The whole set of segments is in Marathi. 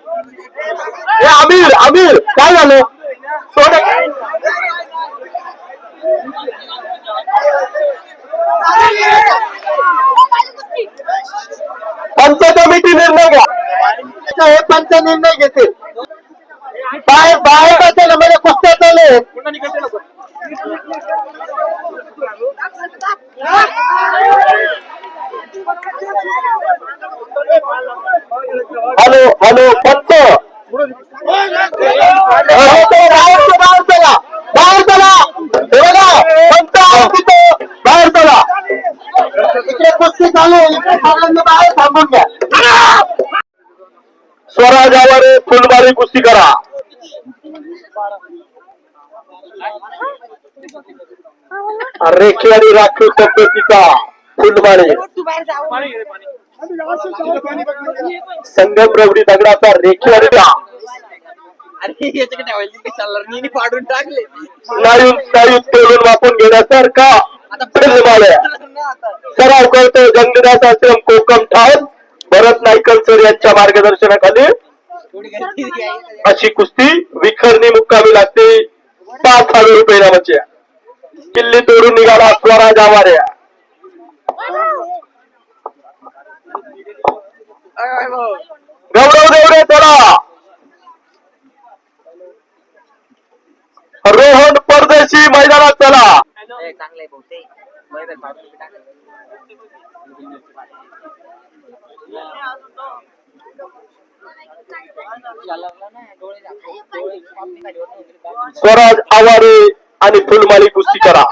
ए आमिर आमिर काय झालं? सोड. पंच कमिटी निर्णय घ्या. हे पंच निर्णय घेतील. बाहेर बाहेर म्हणजे कुस्त्या चालू हॅलो हॅलो बाहेर चला. बाहेर चला. हे बघा पंच तिथं? बाहेर चला. इकडे कुस्ती चालू आहे. इकडे सगळ्यांनी बाहेर थांबून घ्या. स्वराजावर फुलबारी कुस्ती करा. रेखी आणि राखीव पद्धतीचा फुलबारी. तू बाहेर जाऊ संगम रवडी दगडाचा रेखी आणि द्या अरे याच्याकडे ठेवायची चालणार. पाडून टाकले. तोडून वापरून घेण्यासारखा सराव करतो गंगदास आश्रम कोकम ठाण भरत नाईकल सर यांच्या मार्गदर्शनाखाली. अशी कुस्ती विखरणी मुक्कामी लागते. पाच हजार रुपये नावाच्या किल्ली तोडून निघाला स्वराज आवाऱ्या अय, भाऊ. गौरव देवरे चला रोहन परदेशी मैदानात चला ए, चांगलं आहे भाऊ ते बरं, पाडून टाकलं. चालवलं ना, डोळे दाखव. डोळे आपली खाली वर नव्हते, बाजूला. स्वराज आवारे आणि फुलमाळी कुस्ती करा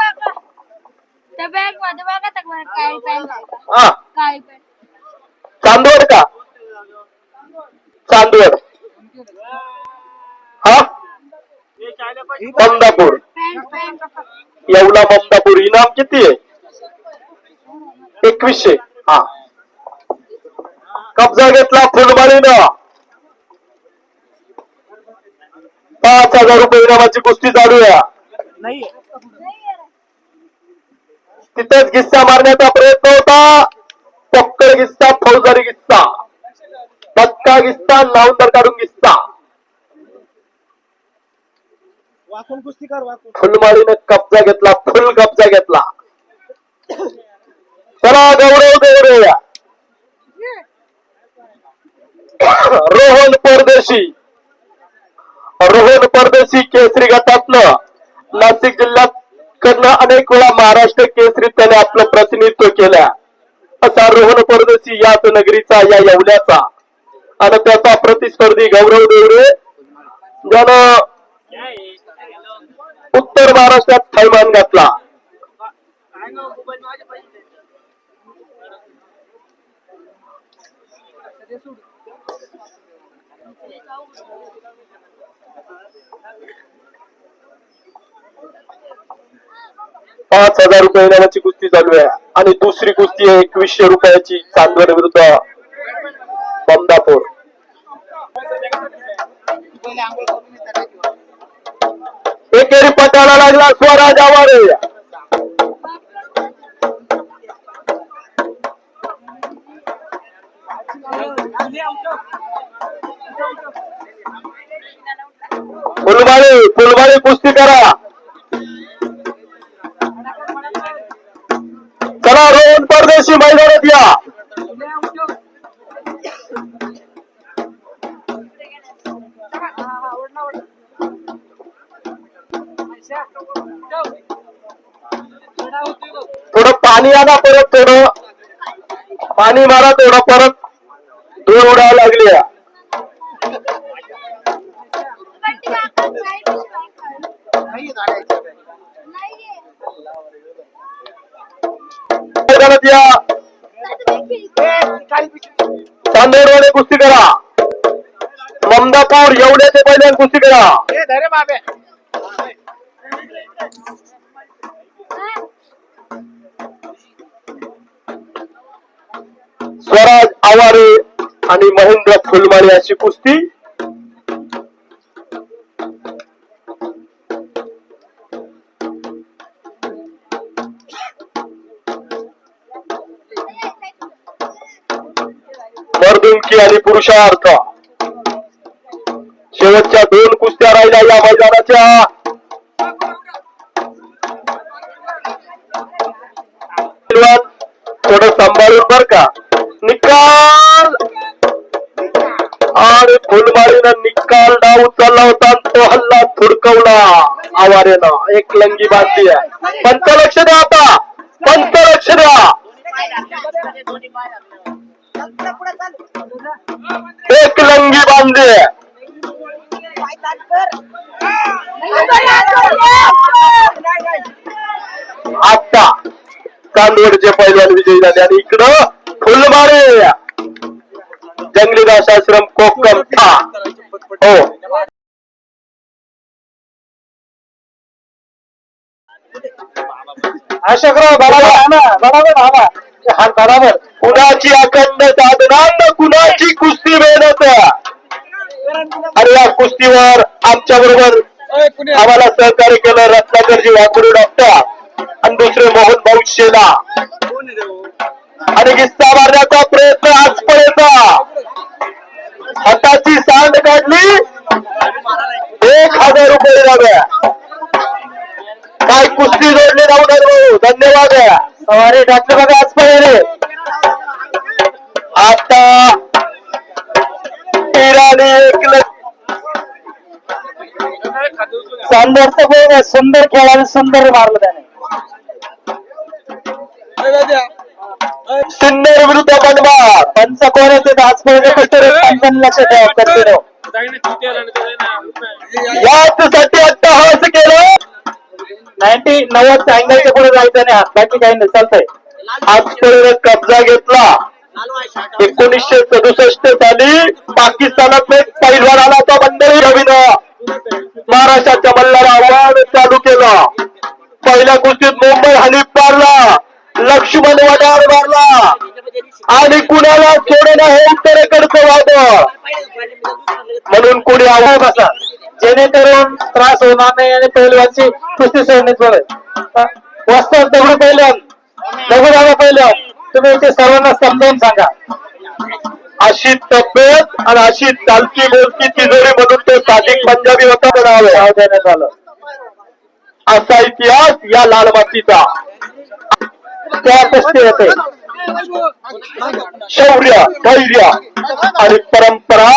त्या बॅगमध्ये बघा तर मला काळी पॅन्ट आहे का? हा काळी पॅन्ट चांदवड का चांदवड. हा? ममदापूर येवला ममदापूर इनाम किती आहे? एकवीसशे. हा. कब्जा घेतला फुलबारीनं पाच हजार रुपये इनामाची कुस्ती चालू आहे. तिथेच गिस्सा मारण्याचा प्रयत्न होता. पक्कड गिस्सा फौजदारी गिस्सा पक्का गिस्सा नावंदर काढून गिस्सा वाकून कुस्ती कर वाकून. फुलमाळीनं कब्जा घेतला फुल कब्जा घेतला. चला गौरव देवरे रोहन परदेशी. रोहन परदेशी केसरी गटातनं नाशिक जिल्ह्यात कडनं अनेक वेळा महाराष्ट्र केसरी त्याने आपलं प्रतिनिधित्व केलं. असा रोहन परदेशी याच नगरीचा या येवल्याचा. आणि त्याचा प्रतिस्पर्धी गौरव देवरे ज्यानं उत्तर महाराष्ट्रात थैमान घातला. पाच हजार रुपये इनामाची कुस्ती चालू आहे. आणि दुसरी कुस्ती आहे एकवीसशे रुपयाची चांदवड विरुद्ध बंदापूर. एकेरी पटाला लागला स्वराज आवारे. फुलबाळी फुलबाळी कुस्ती करा. चला रोहन परदेशी मैदानात या. पाणी आला परत थोडं पाणी मारा थोडं परत. धूळ उडायला लागली चांदोडवाने बंटी काका साईड नाही झाडं कुस्ती करा. ममदापूर एवढ्याचे पहिल्या कुस्ती करा. स्वराज आवारे आणि महेंद्र फुलमाळी अशी कुस्ती. मर्दुमकी आणि पुरुषार्थ. शेवटच्या दोन कुस्त्या राहिल्या या मैदानाच्या. थोडं सांभाळून बर का? निकाल! आणि फुलमारीनं निकाल डाव उचलला होता तो हल्ला थुडकवला. आवारेनं. एक लंगी बांधली आहे. पंच लक्ष द्या आता. पंच लक्ष द्या. एक लंगी बांधली आता चांदवडचे पैलवान विजयी झाले. आणि इकडं फुलमारे जंगली दासाश्रम कोकम था हो. अशोकराव बरोबर बरोबर हा बरोबर. कुणाची अखंड साधना कुणाची कुस्ती मेहनत? आणि या कुस्तीवर आमच्या बरोबर आम्हाला सहकार्य केलं रत्नाकरजी वाकुडे डॉक्टर आणि दुसरे मोहन भाऊ शेला. आणि किस्सा मारण्याचा प्रयत्न काढली एक हज़ार रुपये लागल्या काय कुस्ती जोडली जाऊ भाऊ धन्यवाद सवारी टाकले बघा आजपर्यंत आता। इराणी एक लक्ष सुंदर तर सुंदर खेळाने सुंदर मारलं त्याने सिन्नर विरुद्ध बनवार पंच कोण येते आजपर्यंत कुठे पंचांनी लक्ष ठेवा करते यासाठी याचसाठी असं केलं. नाईन्टी नव्वद अँगलच्या पुढे जायचं नाही. हात बाकी काही नाही चालतंय. आजपर्यंत कब्जा घेतला. एकोणीसशे सदुसष्ट साली पाकिस्तानात एक पैलवान आला होता मंडळी रवीनं महाराष्ट्राच्या मल्लाला आव्हान चालू केलं. पहिल्या कुस्तीत मुंबई हनीफ मारला. लक्ष्मण वडार मारला. आणि कुणाला सोडणं हे उत्तरेकडचं वादळ. म्हणून कोणी आव्हान बसा जेणेकरून त्रास होणार नाही आणि पहिलवानची कुस्ती सोडण्यात पडेल वस्तात दगडू पहिलवान. दगडू दादा पहिलवान. तुम्ही इथे सर्वांना समजावून सांगा. अशी तब्येत आणि अशी चालकी बोलकी तिजोरी मधून ते साधिक पंजाबी होता नाव देण्यात आलं असा इतिहास या लाल मातीचा. त्या कुस्ती येते शौर्य धैर्य. आणि परंपरा